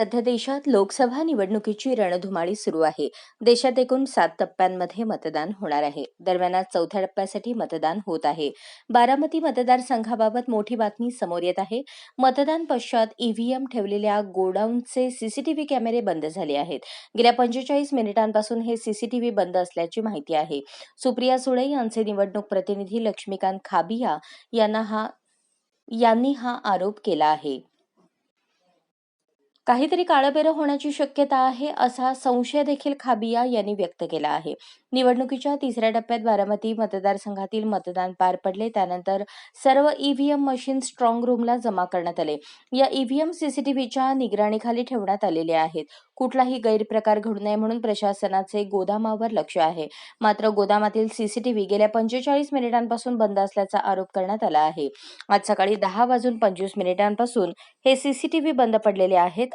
सध्या देशात लोकसभा निवडणुकीची रणधुमाळी सुरू आहे. देशात एकूण सात टप्प्यांमध्ये मतदान होणार आहे. दरम्यान आज चौथ्या टप्प्यासाठी मतदान होत आहे. बारामती मतदारसंघाबाबत मोठी बातमी समोर येत आहे. मतदान पश्चात ईव्हीएम ठेवलेल्या गोडाऊनचे सीसीटीव्ही कॅमेरे बंद झाले आहेत. गेल्या पंचेचाळीस मिनिटांपासून हे सीसीटीव्ही बंद असल्याची माहिती आहे. सुप्रिया सुळे यांचे निवडणूक प्रतिनिधी लक्ष्मीकांत खाबिया यांना हा यांनी हा आरोप केला आहे. काहीतरी काळबेरं होण्याची शक्यता आहे असा संशय देखील खाबिया यांनी व्यक्त केला आहे. निवडणुकीच्या तिसऱ्या टप्प्यात बारामती मतदारसंघातील मतदान पार पडले त्यानंतर सर्व ईव्हीएम मशीन स्ट्रॉंग रूमला जमा करण्यात आले. या ईव्हीएम सीसीटीव्हीच्या निगराणीखाली ठेवण्यात आलेले आहेत. कुठलाही गैरप्रकार घडू नये म्हणून प्रशासनाचे गोदामावर लक्ष आहे. मात्र गोदामातील सीसीटीव्ही गेल्या पंचेचाळीस मिनिटांपासून बंद असल्याचा आरोप करण्यात आला आहे. आज सकाळी दहा वाजून पंचवीस मिनिटांपासून हे सीसीटीव्ही बंद पडलेले आहेत